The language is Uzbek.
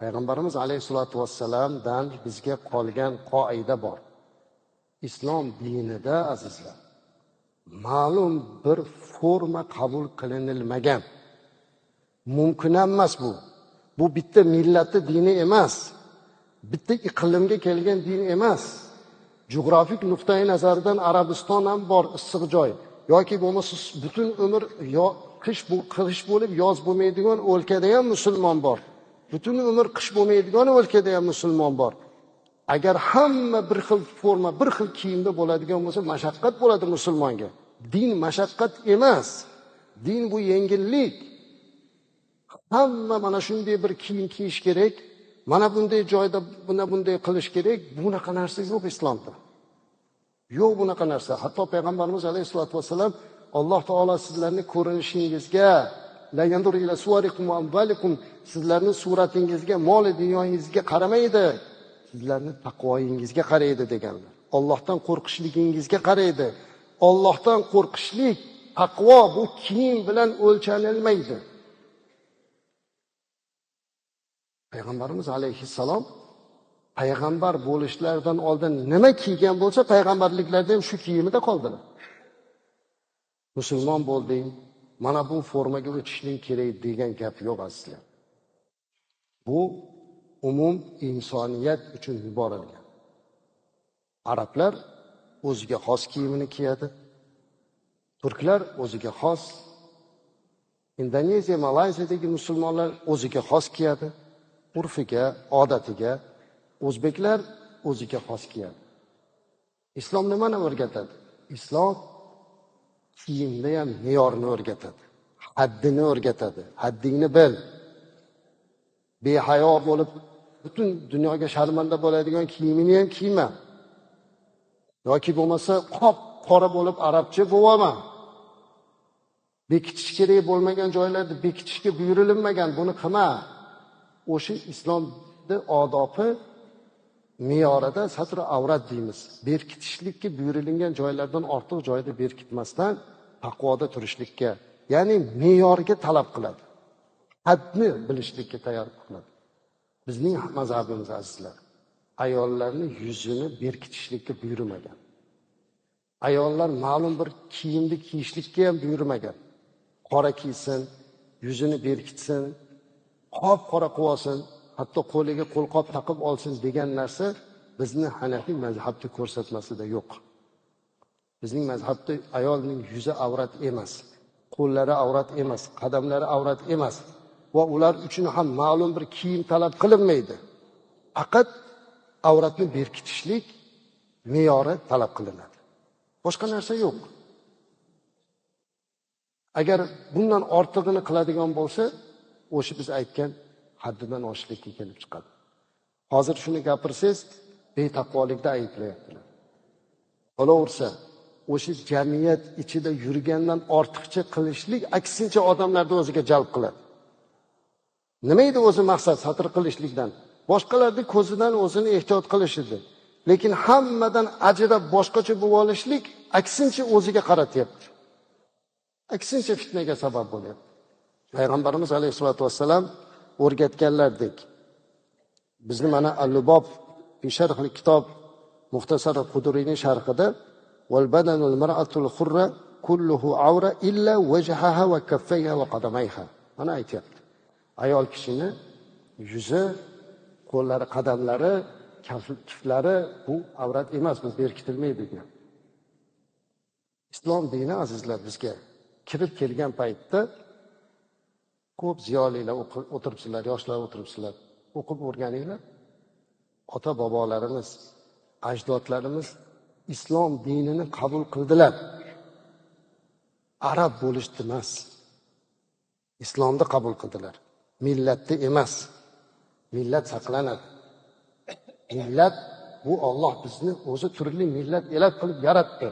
payg'ambarimiz alayhissalotu vassalamdan bizga qolgan qoida bor. Islom dinida azizlar ma'lum bir forma qabul qilinilmagan. Mumkin emas bu. Bu bitta millatni dini emas. Bitta iqlimga kelgan din emas. Jug'rofik nuqtai nazardan arabiston ham bor issiq joy. Yoki bo'lmasa butun umr yo qish bu qish bo'lib yoz bo'lmaydigan o'lkada ham musulmon bor. Butun umr qish bo'lmaydigan o'lkada ham musulmon bor. Agar hamma bir xil forma bir xil kiyimda bo'ladigan bo'lsa mashaqqat bo'ladi musulmonga. Din mashaqqat emas. Din bu yengillik. Hamma mana shunday bir kiyim kiyish kerak mana bunday joyda buna bunday qilish kerak bunaqa narsa yo'q islomda. Yo'q bunaqa narsa. Hatto payg'ambarimiz alayhissalotu vassalam alloh taolo sizlarni ko'rinishingizga Sizlarni suratingizga moli dunyoyingizga qaramaydi. Sizlarni taqvoyingizga qaraydi deganlar. Ollohdan qo'rqishligingizga qaraydi. Ollohdan qo'rqishlik taqvo bu kiyim bilan o'lchanilmaydi. Payg'ambarimiz alayhissalom payg'ambar bo'lishlaridan oldin nima kiygan bo'lsa payg'ambarliklarida ham shu kiyimida qoldilar. Musulmon bo'lding mana bu formaga o'tishning kerak degan gap yo'q aslida bu umum insoniyat uchun yuborilgan. Arablar o'ziga xos kiyimini kiyadi. Turklar o'ziga xos. Indoneziya malayziyadagi musulmonlar o'ziga xos kiyadi. Urfiga odatiga o'zbeklar o'ziga xos kiyadi. Islom nimani o'rgatadi? Islom kiyimda ham me'yorni o'rgatadi haddini o'rgatadi. Haddingni bil. Behayo bo'lib butun dunyoga sharmanda bo'ladigan kiyimini ham kiyma. Yoki bo'lmasa qop qora bo'lib arabcha bo'lolma bekitish kerak bo'lmagan joylarda bekitishga buyurilmagan buni qilma. O'sha islomni odobi me'yorida satr avrat deymiz. Berkitishlikka buyurilgan joylardan ortiq joyda berkitmasdan taqvoda turishlikka ya'ni me'yorga talab qiladi. Hadni bilishlikka tayyor qiladi bizning mazhabimiz azizlar ayollarni yuzini berkitishlikka buyurmagan. Ayollar ma'lum bir kiyimni kiyishlikka ham buyurmagan. Qora kiysin yuzini berkitsin qop qora qilib olsin hatto qo'liga qo'lqop taqib olsin degan narsa bizni hanafiy mazhabni ko'rsatmasida yo'q. Bizning mazhabda ayolning yuzi avrat emas qo'llari avrat emas qadamlari avrat emas va ular uchun ham ma'lum bir kiyim talab qilinmaydi. Faqat avratni berkitishlik me'yori talab qilinadi. Boshqa narsa yo'q. Agar bundan ortig'ini qiladigan bo'lsa o'sha biz aytgan haddidan oshishlikka kelib chiqadi. Hozir shuni gapirsangiz betaqvolikda ayblayaptilar. Qolaversa o'sha jamiyat ichida yurgandan ortiqcha qilishlik aksincha odamlarni o'ziga jalb qiladi. Nima edi o'zi maqsad? Satr qilishlikdan. Boshqalarni ko'zidan o'zini ehtiyot qilish edi. Lekin hammadan ajrab boshqacha bo'lib olishlik aksincha o'ziga qaratyapti. Aksincha fitnaga sabab bo'lyapti. Payg'ambarimiz alayhissalotu vassalam o'rgatganlardek bizni mana allubob kitob muxtasar quduriyni sharhida mana aytyapti. Ayol kishini yuzi qo'llari qadamlari kiftlari bu avrat emas bu berkitilmaydi degan. Islom dini azizlar bizga kirib kelgan paytda ko'p ziyolilar o'tiribsizlar yoshlar o'tiribsizlar. O'qib o'rganinglar. Ota bobolarimiz ajdodlarimiz islom dinini qabul qildilar. Arab bo'lishdi emas islomni qabul qildilar. Millatni emas millat saqlanadi. Millat bu olloh bizni o'zi turli millat elab qilib yaratdi.